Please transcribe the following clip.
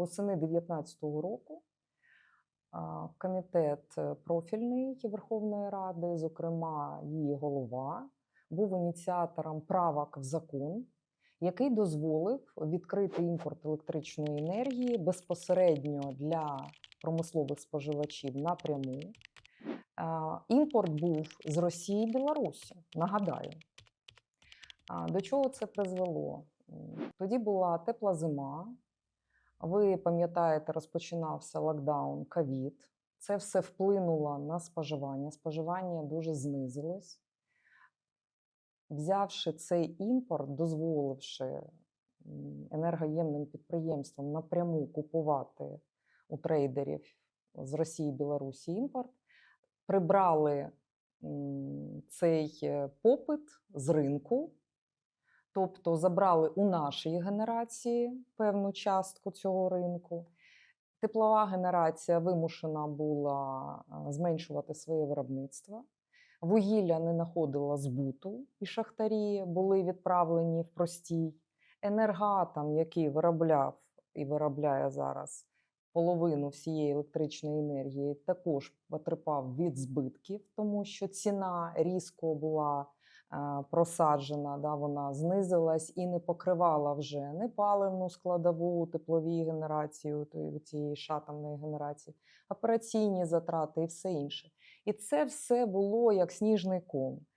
восени 2019 року комітет е, профільний Верховної Ради, зокрема її голова, був ініціатором правок в закон, який дозволив відкрити імпорт електричної енергії безпосередньо для промислових споживачів напряму. Імпорт був з Росії і Білорусі, нагадаю. До чого це призвело? Тоді була тепла зима. Ви пам'ятаєте, розпочинався локдаун, ковід. Це все вплинуло на споживання. Споживання дуже знизилось. Взявши цей імпорт, дозволивши енергоємним підприємствам напряму купувати у трейдерів з Росії Білорусі імпорт, прибрали цей е, попит з ринку, тобто забрали у нашої генерації певну частку цього ринку. Теплова генерація вимушена була зменшувати своє виробництво. Вугілля не знаходило збуту, і шахтарі були відправлені в простій. Енергоатом, який виробляв і виробляє зараз половину всієї електричної енергії, також потерпав від збитків, тому що ціна різко була е, просаджена, да, вона знизилась і не покривала вже не паливну складову тепловій генерації, от, е, цієї шатомної генерації, операційні затрати і все інше. І це все було як сніжний ком.